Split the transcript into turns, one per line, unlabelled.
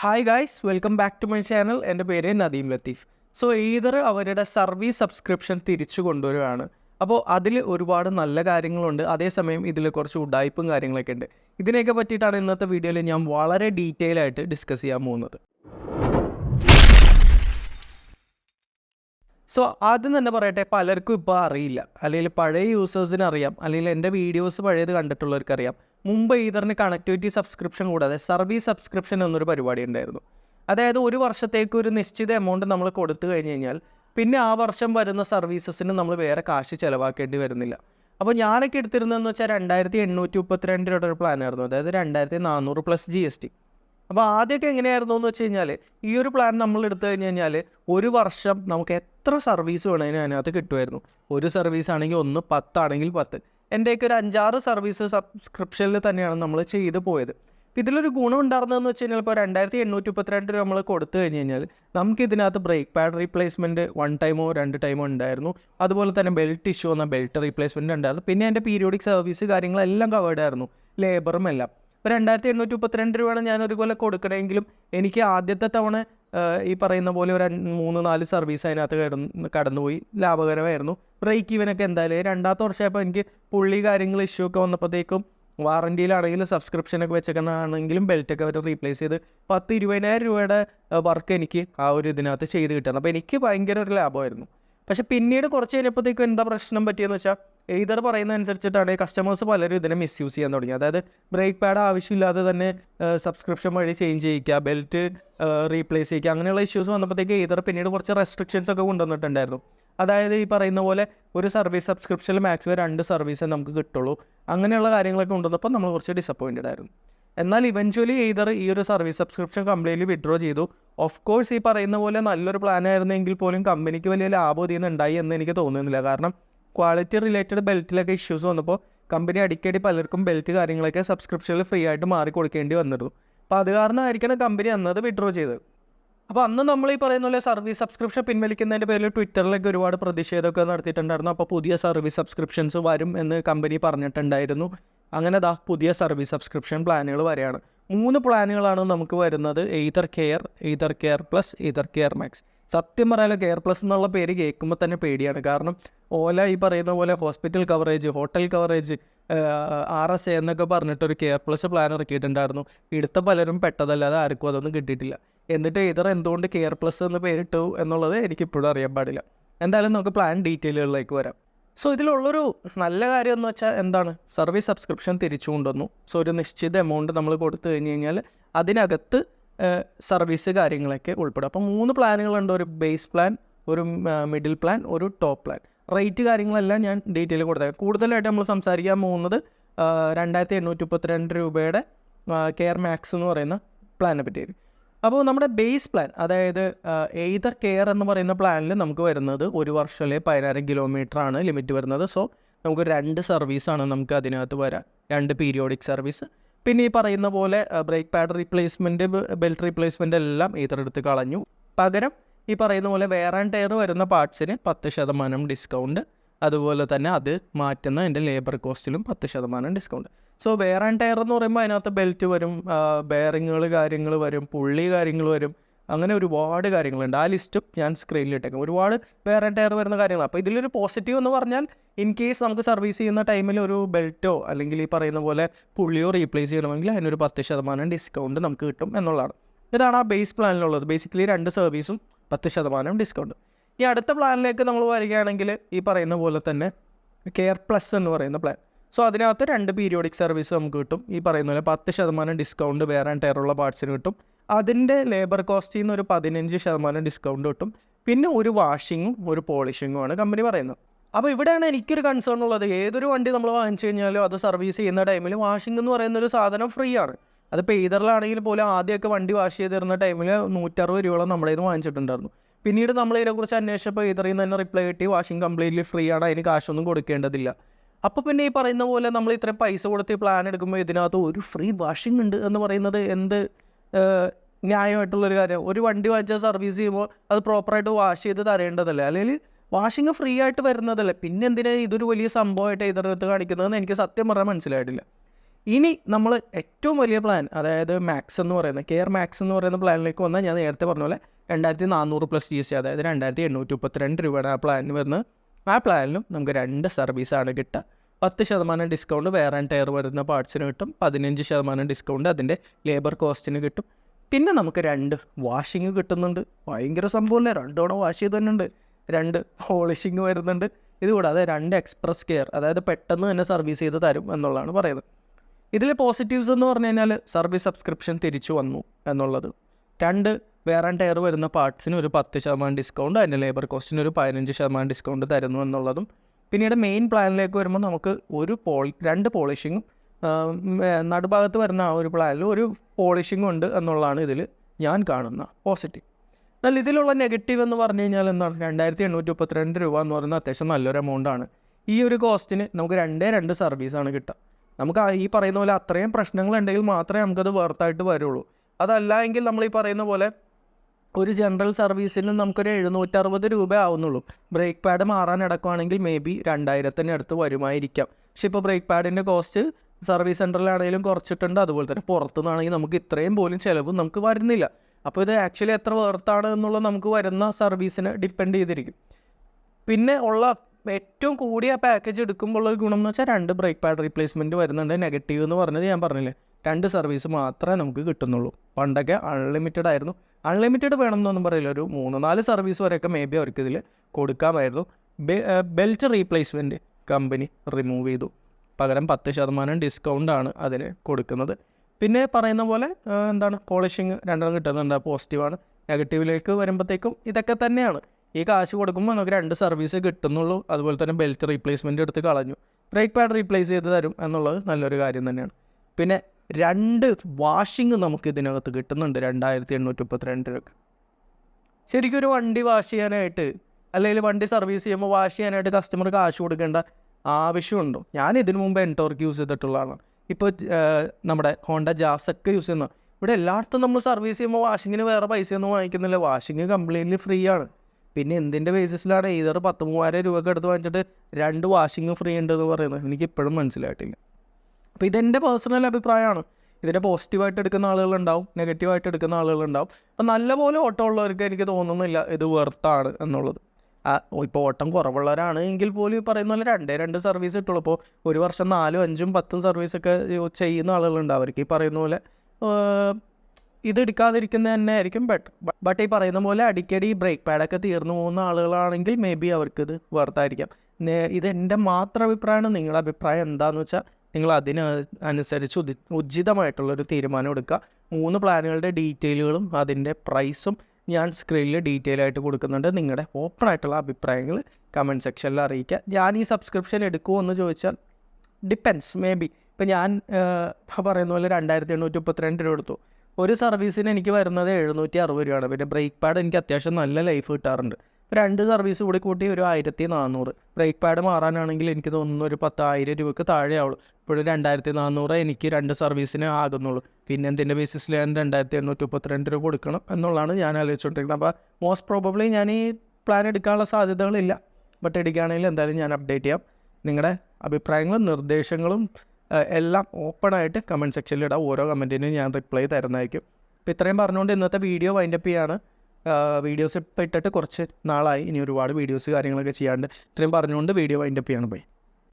Hi guys welcome back to my channel എന്റെ പേര് Nadeem Latheef. So Ather അവരുടെ സർവീസ് സബ്സ്ക്രിപ്ഷൻ തിരിച്ചു കൊണ്ടുവരികയാണ് അപ്പോൾ അതിൽ ഒരുപാട് നല്ല കാര്യങ്ങളുണ്ട്. അതേസമയം ഇതിൽ കുറച്ച് ഉഡായ്പും കാര്യങ്ങളൊക്കെ ഉണ്ട്. ഇതിനെയൊക്കെ പറ്റിയിട്ടാണ് ഇന്നത്തെ വീഡിയോയിൽ ഞാൻ വളരെ ഡീറ്റെയിൽ ആയിട്ട് ഡിസ്കസ് ചെയ്യാൻ പോകുന്നത്. സോ ആദ്യം തന്നെ പറയട്ടെ പലർക്കും ഇപ്പോൾ അറിയില്ല. അല്ലെങ്കിൽ പഴയ യൂസേഴ്സിന് അറിയാം അല്ലെങ്കിൽ എന്റെ വീഡിയോസ് പഴയത് കണ്ടിട്ടുള്ളവർക്ക് അറിയാം. മുമ്പ് ഈതറിന് കണക്ടിവിറ്റി സബ്സ്ക്രിപ്ഷൻ കൂടാതെ സർവീസ് സബ്സ്ക്രിപ്ഷൻ എന്നൊരു പരിപാടി ഉണ്ടായിരുന്നു. അതായത് ഒരു വർഷത്തേക്ക് ഒരു നിശ്ചിത എമൗണ്ട് നമ്മൾ കൊടുത്തു കഴിഞ്ഞ് കഴിഞ്ഞാൽ പിന്നെ ആ വർഷം വരുന്ന സർവീസസിന് നമ്മൾ വേറെ കാശ് ചിലവാക്കേണ്ടി വരുന്നില്ല. അപ്പോൾ ഞാനൊക്കെ എടുത്തിരുന്നതെന്ന് വെച്ചാൽ രണ്ടായിരത്തി എണ്ണൂറ്റി മുപ്പത്തിരണ്ട് രൂപയുടെ ഒരു പ്ലാനായിരുന്നു അതായത് രണ്ടായിരത്തി നാനൂറ് പ്ലസ് ജി എസ് ടി അപ്പോൾ ആദ്യമൊക്കെ എങ്ങനെയായിരുന്നു എന്ന് വെച്ച് കഴിഞ്ഞാൽ ഈ ഒരു പ്ലാൻ നമ്മൾ എടുത്തു കഴിഞ്ഞ് കഴിഞ്ഞാൽ ഒരു വർഷം നമുക്ക് എത്ര സർവീസ് വേണേലും അതിനകത്ത് കിട്ടുമായിരുന്നു. ഒരു സർവീസ് ആണെങ്കിൽ ഒന്ന് പത്താണെങ്കിൽ പത്ത്. എന്റെയൊക്കെ ഒരു അഞ്ചാറ് സർവീസ് സബ്സ്ക്രിപ്ഷനിൽ തന്നെയാണ് നമ്മൾ ചെയ്ത് പോയത്. ഇതിലൊരു ഗുണം ഉണ്ടായിരുന്നതെന്ന് വെച്ച് കഴിഞ്ഞാൽ ഇപ്പോൾ രണ്ടായിരത്തി എണ്ണൂറ്റി മുപ്പത്തിരണ്ട് രൂപ നമ്മൾ കൊടുത്തു കഴിഞ്ഞ് കഴിഞ്ഞാൽ നമുക്ക് ഇതിനകത്ത് ബ്രേക്ക് പാഡ് റീപ്ലേസ്മെന്റ് വൺ ടൈമോ രണ്ട് ടൈമോ ഉണ്ടായിരുന്നു. അതുപോലെ തന്നെ ബെൽറ്റ് ഇഷ്യൂ എന്ന ബെൽറ്റ് റീപ്ലേസ്മെന്റ് ഉണ്ടായിരുന്നു. പിന്നെ എന്റെ പീരിയോഡിക് സർവീസ് കാര്യങ്ങളെല്ലാം കവേർഡ് ആയിരുന്നു. ലേബറും എല്ലാം. ഇപ്പോൾ രണ്ടായിരത്തി എണ്ണൂറ്റി മുപ്പത്തിരണ്ട് രൂപയാണ് ഞാൻ ഒരു കൊടുക്കണമെങ്കിലും എനിക്ക് ആദ്യത്തെ തവണ ഈ പറയുന്ന പോലെ ഒരു മൂന്ന് നാല് സർവീസ് അതിനകത്ത് കിടന്ന് കടന്നുപോയി. ലാഭകരമായിരുന്നു. ബ്രേക്ക് ഇവനൊക്കെ എന്തായാലും. രണ്ടാമത്തെ വർഷമായപ്പോൾ എനിക്ക് പുള്ളി കാര്യങ്ങൾ ഇഷ്യൂ ഒക്കെ വന്നപ്പോഴത്തേക്കും വാറന്റിയിലാണെങ്കിലും സബ്സ്ക്രിപ്ഷനൊക്കെ വെച്ചേക്കണാണെങ്കിലും ബെൽറ്റൊക്കെ അവർ റീപ്ലേസ് ചെയ്ത് പത്ത് ഇരുപതിനായിരം രൂപയുടെ വർക്ക് എനിക്ക് ആ ഒരു ഇതിനകത്ത് ചെയ്ത് കിട്ടണം അപ്പോൾ എനിക്ക് ഭയങ്കര ഒരു ലാഭമായിരുന്നു. പക്ഷേ പിന്നീട് കുറച്ച് കഴിഞ്ഞപ്പോഴത്തേക്കും എന്താ പ്രശ്നം പറ്റിയെന്ന് വെച്ചാൽ എയ്തർ പറയുന്ന അനുസരിച്ചിട്ടാണ് കസ്റ്റമേഴ്സ് പലരും ഇതിനെ മിസ്യൂസ് ചെയ്യാൻ തുടങ്ങി അതായത് ബ്രേക്ക് പാഡ് ആവശ്യമില്ലാതെ തന്നെ സബ്സ്ക്രിപ്ഷൻ വഴി ചേഞ്ച് ചെയ്യിക്കുക ബെൽറ്റ് റീപ്ലേസ് ചെയ്യിക്കുക അങ്ങനെയുള്ള ഇഷ്യൂസ് വന്നപ്പോഴത്തേക്ക് എയ്തർ പിന്നീട് കുറച്ച് റെസ്ട്രിക്ഷൻസ് ഒക്കെ കൊണ്ടുവന്നിട്ടുണ്ടായിരുന്നു. അതായത് ഈ പറയുന്ന പോലെ ഒരു സർവീസ് സബ്സ്ക്രിപ്ഷനിൽ മാക്സിമം രണ്ട് സർവീസേ നമുക്ക് കിട്ടുള്ളൂ. അങ്ങനെയുള്ള കാര്യങ്ങളൊക്കെ കൊണ്ടുവന്നപ്പോൾ നമ്മൾ കുറച്ച് ഡിസപ്പോയിന്റഡ് ആയിരുന്നു. എന്നാൽ ഇവൻച്വലി എയ്തർ ഈ ഒരു സർവീസ് സബ്സ്ക്രിപ്ഷൻ കംപ്ലീറ്റ്ലി വിഡ്രോ ചെയ്തു. ഓഫ് കോഴ്സ് ഈ പറയുന്ന പോലെ നല്ലൊരു പ്ലാൻ ആയിരുന്നെങ്കിൽ പോലും കമ്പനിക്ക് വലിയ ലാഭം ഇതിൽ നിന്ന് ഉണ്ടായി എന്ന് എനിക്ക് തോന്നുന്നില്ല. കാരണം ക്വാളിറ്റി റിലേറ്റഡ് ബെൽറ്റിലൊക്കെ ഇഷ്യൂസ് വന്നപ്പോൾ കമ്പനി അടിക്കടി പലർക്കും ബെൽറ്റ് കാര്യങ്ങളൊക്കെ സബ്സ്ക്രിപ്ഷനിൽ ഫ്രീ ആയിട്ട് മാറി കൊടുക്കേണ്ടി വന്നിരുന്നു. അപ്പോൾ അത് കാരണമായിരിക്കണം കമ്പനി അന്നത് വിഡ്രോ ചെയ്തത്. അപ്പോൾ അന്ന് നമ്മൾ ഈ പറയുന്ന പോലെ സർവീസ് സബ്സ്ക്രിപ്ഷൻ പിൻവലിക്കുന്നതിന്റെ പേരിൽ ട്വിറ്ററിലൊക്കെ ഒരുപാട് പ്രതിഷേധമൊക്കെ നടത്തിയിട്ടുണ്ടായിരുന്നു. അപ്പോൾ പുതിയ സർവീസ് സബ്സ്ക്രിപ്ഷൻസ് വരും എന്ന് കമ്പനി പറഞ്ഞിട്ടുണ്ടായിരുന്നു. അങ്ങനെ ദാ പുതിയ സർവീസ് സബ്സ്ക്രിപ്ഷൻ പ്ലാനുകൾ വരെയാണ്. മൂന്ന് പ്ലാനുകളാണ് നമുക്ക് വരുന്നത്. Ather care Ather care plus Ather care max സത്യം പറയാലോ കെയർ പ്ലസ് എന്നുള്ള പേര് കേൾക്കുമ്പോൾ തന്നെ പേടിയാണ്. കാരണം ഓല ഈ പറയുന്ന പോലെ hospital coverage hotel coverage R S A എന്നൊക്കെ പറഞ്ഞിട്ടൊരു കെയർ പ്ലസ് പ്ലാൻ ഇറക്കിയിട്ടുണ്ടായിരുന്നു. എടുത്ത പലരും പെട്ടതല്ലാതെ ആർക്കും അതൊന്നും കിട്ടിയിട്ടില്ല. എന്നിട്ട് ഇതർ എന്തുകൊണ്ട് കെയർ പ്ലസ് എന്ന് പേരിട്ടു എന്നുള്ളത് എനിക്കിപ്പോഴും അറിയാൻ പാടില്ല. എന്തായാലും നമുക്ക് പ്ലാൻ ഡീറ്റെയിലുകളിലേക്ക് വരാം. സോ ഇതിലുള്ളൊരു നല്ല കാര്യം എന്ന് വെച്ചാൽ എന്താണ്? സർവീസ് സബ്സ്ക്രിപ്ഷൻ തിരിച്ചു കൊണ്ടുവന്നു. സോ ഒരു നിശ്ചിത എമൗണ്ട് നമ്മൾ കൊടുത്തു കഴിഞ്ഞ് കഴിഞ്ഞാൽ അതിനകത്ത് സർവീസ് കാര്യങ്ങളൊക്കെ ഉൾപ്പെടും. അപ്പോൾ മൂന്ന് പ്ലാനുകളുണ്ട്. ഒരു ബേസ് പ്ലാൻ ഒരു മിഡിൽ പ്ലാൻ ഒരു ടോപ്പ് പ്ലാൻ റേറ്റ് കാര്യങ്ങളെല്ലാം ഞാൻ ഡീറ്റെയിൽ കൊടുത്തേക്കാം. കൂടുതലായിട്ട് നമ്മൾ സംസാരിക്കാൻ പോകുന്നത് രണ്ടായിരത്തി എണ്ണൂറ്റി മുപ്പത്തിരണ്ട് രൂപയുടെ കെയർ മാക്സ് എന്ന് പറയുന്ന പ്ലാനെ പറ്റിയായിരിക്കും. അപ്പോൾ നമ്മുടെ ബേസ് പ്ലാൻ അതായത് എയ്തർ കെയർ എന്ന് പറയുന്ന പ്ലാനിൽ നമുക്ക് വരുന്നത് ഒരു വർഷം അല്ലെങ്കിൽ പതിനായിരം കിലോമീറ്റർ ആണ് ലിമിറ്റ് വരുന്നത്. സോ നമുക്ക് രണ്ട് സർവീസാണ് നമുക്ക് അതിനകത്ത് വരാം. രണ്ട് പീരിയോഡിക് സർവീസ് പിന്നെ ഈ പറയുന്ന പോലെ brake pad replacement belt replacement എല്ലാം ഈതർ എടുത്ത് കളഞ്ഞു. പകരം ഈ പറയുന്ന പോലെ വേറെ ടയർ വരുന്ന പാർട്സിന് പത്ത് ശതമാനം ഡിസ്കൗണ്ട് അതുപോലെ തന്നെ അത് മാറ്റുന്ന എന്റെ ലേബർ കോസ്റ്റിലും പത്ത് ശതമാനം ഡിസ്കൗണ്ട് സോ വേറെ ആൻഡ് ടയർ എന്ന് പറയുമ്പോൾ അതിനകത്ത് ബെൽറ്റ് വരും ബെയറിങ്ങുകൾ കാര്യങ്ങൾ വരും പുള്ളി കാര്യങ്ങൾ വരും അങ്ങനെ ഒരുപാട് കാര്യങ്ങളുണ്ട്. ആ ലിസ്റ്റും ഞാൻ സ്ക്രീനിൽ ഇട്ടേക്കാം. ഒരുപാട് വേറെ ആൻഡ് ടയർ വരുന്ന കാര്യങ്ങൾ അപ്പോൾ ഇതിലൊരു പോസിറ്റീവ് എന്ന് പറഞ്ഞാൽ ഇൻ കേസ് നമുക്ക് സർവീസ് ചെയ്യുന്ന ടൈമിൽ ഒരു ബെൽറ്റോ അല്ലെങ്കിൽ ഈ പറയുന്ന പോലെ പുള്ളിയോ റീപ്ലേസ് ചെയ്യണമെങ്കിൽ അതിനൊരു പത്ത് ശതമാനം ഡിസ്കൗണ്ട് നമുക്ക് കിട്ടും എന്നുള്ളതാണ്. ഇതാണ് ആ ബേസ് പ്ലാനിലുള്ളത് ബേസിക്കലി രണ്ട് സർവീസും പത്ത് ശതമാനം ഡിസ്കൗണ്ട് ഇനി അടുത്ത പ്ലാനിലേക്ക് നമ്മൾ വരികയാണെങ്കിൽ ഈ പറയുന്ന പോലെ തന്നെ കെയർ പ്ലസ് എന്ന് പറയുന്ന പ്ലാൻ സോ അതിനകത്ത് രണ്ട് പീരിയോഡിക് സർവീസ് നമുക്ക് കിട്ടും. ഈ പറയുന്ന പോലെ പത്ത് ശതമാനം ഡിസ്കൗണ്ട് വേറെ ടയറുള്ള പാർട്സിന് കിട്ടും. അതിന്റെ ലേബർ കോസ്റ്റിൽ നിന്ന് ഒരു പതിനഞ്ച് ശതമാനം ഡിസ്കൗണ്ട് കിട്ടും. പിന്നെ ഒരു വാഷിങ്ങും ഒരു പോളിഷിങ്ങും ആണ് കമ്പനി പറയുന്നത്. അപ്പോൾ ഇവിടെയാണ് എനിക്കൊരു കൺസേൺ ഉള്ളത്. ഏതൊരു വണ്ടി നമ്മൾ വാങ്ങിച്ചു കഴിഞ്ഞാലും അത് സർവീസ് ചെയ്യുന്ന ടൈമിൽ വാഷിംഗ് എന്ന് പറയുന്ന ഒരു സാധനം ഫ്രീ ആണ്. അതിപ്പോൾ ഈതറിലാണെങ്കിൽ പോലും ആദ്യമൊക്കെ വണ്ടി വാഷ് ചെയ്ത് തരുന്ന ടൈമിൽ നൂറ്ററുപത് രൂപയോളം നമ്മുടെ ഇത് വാങ്ങിച്ചിട്ടുണ്ടായിരുന്നു. പിന്നീട് നമ്മൾ ഇതിനെക്കുറിച്ച് അന്വേഷിച്ചപ്പോൾ ഈതറിൽ നിന്ന് തന്നെ റിപ്ലൈ കിട്ടി വാഷിംഗ് കംപ്ലീറ്റ്ലി ഫ്രീ ആണ്. അതിന് കാശൊന്നും കൊടുക്കേണ്ടതില്ല. അപ്പോൾ പിന്നെ ഈ പറയുന്ന പോലെ നമ്മൾ ഇത്രയും പൈസ കൊടുത്ത് പ്ലാൻ എടുക്കുമ്പോൾ ഇതിനകത്ത് ഒരു ഫ്രീ വാഷിംഗ് ഉണ്ട് എന്ന് പറയുന്നത് എന്ത് ന്യായമായിട്ടുള്ളൊരു കാര്യം. ഒരു വണ്ടി വാങ്ങിച്ചാൽ സർവീസ് ചെയ്യുമ്പോൾ അത് പ്രോപ്പറായിട്ട് വാഷ് ചെയ്ത് തരേണ്ടതല്ലേ? അല്ലെങ്കിൽ വാഷിംഗ് ഫ്രീ ആയിട്ട് വരുന്നതല്ലേ? പിന്നെ എന്തിനാണ് ഇതൊരു വലിയ സംഭവമായിട്ട് ഇതിനകത്ത് കാണിക്കുന്നതെന്ന് എനിക്ക് സത്യം പറഞ്ഞാൽ മനസ്സിലായിട്ടില്ല. ഇനി നമ്മൾ ഏറ്റവും വലിയ പ്ലാൻ അതായത് മാക്സ് എന്ന് പറയുന്നത് കെയർ മാക്സ് എന്ന് പറയുന്ന പ്ലാനിലേക്ക് വന്നാൽ ഞാൻ നേരത്തെ പറഞ്ഞ പോലെ രണ്ടായിരത്തി നാനൂറ് പ്ലസ് ജി എസ് ടി അതായത് രണ്ടായിരത്തി എണ്ണൂറ്റി മുപ്പത്തിരണ്ട് രൂപയുടെ ആ പ്ലാനിന് വരുന്നത് ആ പ്ലാനിലും നമുക്ക് രണ്ട് സർവീസാണ് കിട്ടുക. പത്ത് ശതമാനം ഡിസ്കൗണ്ട് വേറെ ടയർ വരുന്ന പാർട്സിന് കിട്ടും. പതിനഞ്ച് ശതമാനം ഡിസ്കൗണ്ട് അതിന്റെ ലേബർ കോസ്റ്റിന് കിട്ടും. പിന്നെ നമുക്ക് രണ്ട് വാഷിങ് കിട്ടുന്നുണ്ട്. ഭയങ്കര സംഭവമല്ലേ രണ്ടോണം വാഷ് ചെയ്ത് രണ്ട് പോളിഷിങ് വരുന്നുണ്ട്. ഇതുകൂടാതെ രണ്ട് എക്സ്പ്രസ് കെയർ അതായത് പെട്ടെന്ന് തന്നെ സർവീസ് ചെയ്ത് തരും എന്നുള്ളതാണ് പറയുന്നത്. ഇതിലെ പോസിറ്റീവ്സ് എന്ന് പറഞ്ഞു കഴിഞ്ഞാൽ സർവീസ് സബ്സ്ക്രിപ്ഷൻ തിരിച്ചു വന്നു എന്നുള്ളത്. രണ്ട് വേറെ ടയർ വരുന്ന പാർട്സിന് ഒരു പത്ത് ശതമാനം ഡിസ്കൗണ്ട് അതിന്റെ ലേബർ കോസ്റ്റിന് ഒരു പതിനഞ്ച് ശതമാനം ഡിസ്കൗണ്ട് തരുന്നു എന്നുള്ളതും. പിന്നീട് മെയിൻ പ്ലാനിലേക്ക് വരുമ്പോൾ നമുക്ക് ഒരു പോളി രണ്ട് പോളിഷിങ്ങും നടുഭാഗത്ത് വരുന്ന ആ ഒരു പ്ലാനിൽ ഒരു പോളിഷിങ്ങും ഉണ്ട് എന്നുള്ളതാണ് ഇതിൽ ഞാൻ കാണുന്ന പോസിറ്റീവ് എന്നാൽ ഇതിലുള്ള നെഗറ്റീവ് എന്ന് പറഞ്ഞു കഴിഞ്ഞാൽ എന്താണ്? രണ്ടായിരത്തി എണ്ണൂറ്റി മുപ്പത്തിരണ്ട് രൂപ എന്ന് പറയുന്നത് അത്യാവശ്യം നല്ലൊരു എമൗണ്ട് ആണ്. ഈ ഒരു കോസ്റ്റിന് നമുക്ക് രണ്ടേ രണ്ട് സർവീസാണ് കിട്ടുക. നമുക്ക് ഈ പറയുന്ന പോലെ അത്രയും പ്രശ്നങ്ങളുണ്ടെങ്കിൽ മാത്രമേ നമുക്കത് വർത്തായിട്ട് വരുള്ളൂ. അതല്ല എങ്കിൽ നമ്മൾ ഈ പറയുന്ന പോലെ ഒരു ജനറൽ സർവീസിന് നമുക്കൊരു എഴുന്നൂറ്ററുപത് രൂപ ആവുന്നുള്ളൂ. ബ്രേക്ക് പാഡ് മാറാൻ അടക്കുവാണെങ്കിൽ മേ ബി രണ്ടായിരത്തിന് അടുത്ത് വരുമായിരിക്കാം. പക്ഷെ ഇപ്പോൾ ബ്രേക്ക് പാഡിന്റെ കോസ്റ്റ് സർവീസ് സെന്ററിലാണെങ്കിലും കുറച്ചിട്ടുണ്ട്. അതുപോലെ തന്നെ പുറത്തുനിന്നാണെങ്കിൽ നമുക്ക് ഇത്രയും പോലും ചിലവും നമുക്ക് വരുന്നില്ല. അപ്പോൾ ഇത് ആക്ച്വലി എത്ര വേർത്താണ് എന്നുള്ളത് നമുക്ക് വരുന്ന സർവീസിനെ ഡിപ്പെൻഡ് ചെയ്തിരിക്കും. പിന്നെ ഉള്ള ഏറ്റവും കൂടിയ പാക്കേജ് എടുക്കുമ്പോൾ ഉള്ള ഒരു ഗുണം എന്ന് വെച്ചാൽ രണ്ട് ബ്രേക്ക് പാഡ് റീപ്ലേസ്മെന്റ് വരുന്നുണ്ട്. നെഗറ്റീവ് എന്ന് പറഞ്ഞത് ഞാൻ പറഞ്ഞില്ലേ? രണ്ട് സർവീസ് മാത്രമേ നമുക്ക് കിട്ടുന്നുള്ളൂ. പണ്ടൊക്കെ അൺലിമിറ്റഡ് ആയിരുന്നു. അൺലിമിറ്റഡ് വേണമെന്നൊന്നും പറയില്ല. ഒരു മൂന്ന് നാല് സർവീസ് വരെയൊക്കെ മേ ബി അവർക്ക് ഇതിൽ കൊടുക്കാമായിരുന്നു. ബെൽറ്റ് റീപ്ലേസ്മെന്റ് കമ്പനി റിമൂവ് ചെയ്തു. പകരം പത്ത് ശതമാനം ഡിസ്കൗണ്ടാണ് അതിന് കൊടുക്കുന്നത്. പിന്നെ പറയുന്ന പോലെ എന്താണ് പോളിഷിങ് രണ്ടെണ്ണം കിട്ടുന്നുണ്ട് പോസിറ്റീവാണ് നെഗറ്റീവിലേക്ക് വരുമ്പോഴത്തേക്കും ഇതൊക്കെ തന്നെയാണ്. ഈ കാശ് കൊടുക്കുമ്പോൾ നമുക്ക് രണ്ട് സർവീസ് കിട്ടുന്നുള്ളൂ. അതുപോലെ തന്നെ ബെൽറ്റ് റീപ്ലേസ്മെന്റ് എടുത്ത് കളഞ്ഞു. ബ്രേക്ക് പാഡ് റീപ്ലേസ് ചെയ്ത് തരും എന്നുള്ളത് നല്ലൊരു കാര്യം തന്നെയാണ്. പിന്നെ രണ്ട് വാഷിങ് നമുക്ക് ഇതിനകത്ത് കിട്ടുന്നുണ്ട് രണ്ടായിരത്തി എണ്ണൂറ്റി മുപ്പത്തിരണ്ടിലൊക്കെ ശരിക്കും ഒരു വണ്ടി വാഷ് ചെയ്യാനായിട്ട് അല്ലെങ്കിൽ വണ്ടി സർവീസ് ചെയ്യുമ്പോൾ വാഷ് ചെയ്യാനായിട്ട് കസ്റ്റമർ കാശ് കൊടുക്കേണ്ട ആവശ്യമുണ്ടോ? ഞാൻ ഇതിനു മുമ്പ് എൻടോർക്ക് യൂസ് ചെയ്തിട്ടുള്ളതാണ്. ഇപ്പോൾ നമ്മുടെ ഹോണ്ട ജാസൊക്കെ യൂസ് ചെയ്യുന്നു. ഇവിടെ എല്ലായിടത്തും നമ്മൾ സർവീസ് ചെയ്യുമ്പോൾ വാഷിങ്ങിന് വേറെ പൈസയൊന്നും വാങ്ങിക്കുന്നില്ല. വാഷിങ് കംപ്ലീറ്റ്ലി ഫ്രീ ആണ്. പിന്നെ എന്തിന്റെ ബേസിസിലാണ് ഏതൊരു പത്ത് മൂവായിരം രൂപയൊക്കെ എടുത്ത് വാങ്ങിച്ചിട്ട് രണ്ട് വാഷിങ് ഫ്രീ ഉണ്ട് എന്ന് പറയുന്നത്. എനിക്ക് ഇപ്പോഴും മനസ്സിലായിട്ടില്ല. അപ്പോൾ ഇതെന്റെ പേഴ്സണൽ അഭിപ്രായമാണ്. ഇതിനെ പോസിറ്റീവായിട്ട് എടുക്കുന്ന ആളുകളുണ്ടാവും നെഗറ്റീവായിട്ട് എടുക്കുന്ന ആളുകളുണ്ടാവും. അപ്പോൾ നല്ലപോലെ ഓട്ടം ഉള്ളവർക്ക് എനിക്ക് തോന്നുന്നില്ല ഇത് വെർത്താണ് എന്നുള്ളത്. ഇപ്പോൾ ഓട്ടം കുറവുള്ളവരാണ് എങ്കിൽ പോലും പറയുന്ന പോലെ രണ്ടേ രണ്ട് സർവീസ് കിട്ടുള്ളൂ ഇപ്പോൾ ഒരു വർഷം നാലും അഞ്ചും പത്തും സർവീസൊക്കെ ചെയ്യുന്ന ആളുകളുണ്ട്. അവർക്ക് ഈ പറയുന്ന പോലെ ഇത് എടുക്കാതിരിക്കുന്നത് തന്നെ ആയിരിക്കും ബെറ്റർ ബട്ട് ഈ പറയുന്ന പോലെ അടിക്കടി ബ്രേക്ക് പാഡൊക്കെ തീർന്നു പോകുന്ന ആളുകളാണെങ്കിൽ മേ ബി അവർക്കിത് വെർത്തായിരിക്കാം ഇതെന്റെ ഇത് എന്റെ മാത്രം അഭിപ്രായമാണ്. നിങ്ങളുടെ അഭിപ്രായം എന്താണെന്ന് വെച്ചാൽ നിങ്ങൾ അതിന് അനുസരിച്ച് ഉദി ഉചിതമായിട്ടുള്ളൊരു തീരുമാനം എടുക്കുക. മൂന്ന് പ്ലാനുകളുടെ ഡീറ്റെയിലുകളും അതിന്റെ പ്രൈസും ഞാൻ സ്ക്രീനിൽ ഡീറ്റെയിൽ ആയിട്ട് കൊടുക്കുന്നുണ്ട്. നിങ്ങളുടെ ഓപ്പൺ ആയിട്ടുള്ള അഭിപ്രായങ്ങൾ കമന്റ് സെക്ഷനിൽ അറിയിക്കുക. ഞാൻ ഈ സബ്സ്ക്രിപ്ഷൻ എടുക്കുമോ എന്ന് ചോദിച്ചാൽ ഡിപ്പെൻസ് മേ ബി ഇപ്പം ഞാൻ പറയുന്ന പോലെ രണ്ടായിരത്തി എണ്ണൂറ്റി മുപ്പത്തിരണ്ട് രൂപ എടുത്തു. ഒരു സർവീസിന് എനിക്ക് വരുന്നത് എഴുന്നൂറ്റി അറുപത് രൂപയാണ്. പിന്നെ ബ്രേക്ക് പാഡ് എനിക്ക് അത്യാവശ്യം നല്ല ലൈഫ് കിട്ടാറുണ്ട്. രണ്ട് സർവീസ് കൂടി കൂട്ടി ഒരു ആയിരത്തി നാനൂറ് ബ്രേക്ക് പാഡ് മാറാനാണെങ്കിൽ എനിക്ക് തോന്നുന്നു ഒരു പത്തായിരം രൂപയ്ക്ക് താഴെയാവുള്ളൂ. ഇപ്പോഴും രണ്ടായിരത്തി നാനൂറ് എനിക്ക് രണ്ട് സർവീസിന് ആകുന്നുള്ളൂ. പിന്നെ എന്തിന്റെ ബേസിസിൽ ഞാൻ രണ്ടായിരത്തി എണ്ണൂറ്റി മുപ്പത്തിരണ്ട് രൂപ കൊടുക്കണം എന്നുള്ളതാണ് ഞാൻ ആലോചിച്ചുകൊണ്ടിരിക്കുന്നത്. അപ്പോൾ മോസ്റ്റ് പ്രോബബ്ലി ഞാൻ ഈ പ്ലാൻ എടുക്കാനുള്ള സാധ്യതകളില്ല. ബട്ട് എടുക്കുകയാണെങ്കിൽ എന്തായാലും ഞാൻ അപ്ഡേറ്റ് ചെയ്യാം. നിങ്ങളുടെ അഭിപ്രായങ്ങളും നിർദ്ദേശങ്ങളും എല്ലാം ഓപ്പണായിട്ട് കമന്റ് സെക്ഷനിലിടാം ഓരോ കമന്റിനും ഞാൻ റിപ്ലൈ തരുന്നതായിരിക്കും. അപ്പോൾ ഇത്രയും പറഞ്ഞുകൊണ്ട് ഇന്നത്തെ വീഡിയോ വൈൻഡപ്പ് ചെയ്യാണ്. വീഡിയോസ് ഇപ്പം ഇട്ടിട്ട് കുറച്ച് നാളായി. ഇനി ഒരുപാട് വീഡിയോസ് കാര്യങ്ങളൊക്കെ ചെയ്യാണ്ട്. ഇത്രയും പറഞ്ഞുകൊണ്ട് വീഡിയോ വൈൻഡപ്പ് ചെയ്യാണ്. ബൈ